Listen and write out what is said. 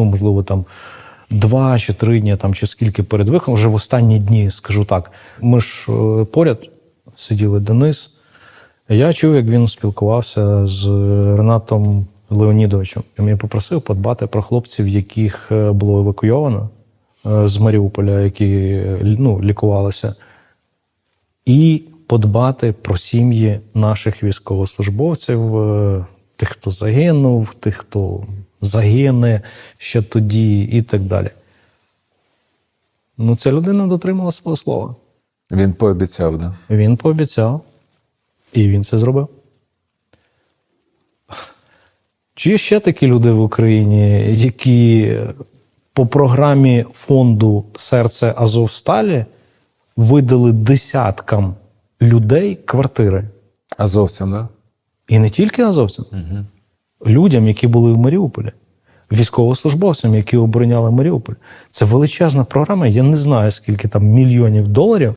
ну можливо, там два чи три дні, там чи скільки перед виходом, вже в останні дні, скажу так. Ми ж е, поряд сиділи Денис. Я чув, як він спілкувався з Ренатом Леонідовичем. Я попросив подбати про хлопців, яких е, було евакуйовано е, з Маріуполя, які ну, лікувалися, і подбати про сім'ї наших військовослужбовців, тих, хто загинув, тих, хто загине ще тоді, і так далі. Ну, ця людина дотримала свого слова. Він пообіцяв, да? Він пообіцяв, і він це зробив. Чи є ще такі люди в Україні, які по програмі фонду Серце Азовсталі видали десяткам людей квартири? Азовцям, да? І не тільки азовцям, людям, які були в Маріуполі, військовослужбовцям, які обороняли Маріуполь. Це величезна програма. Я не знаю, скільки там мільйонів доларів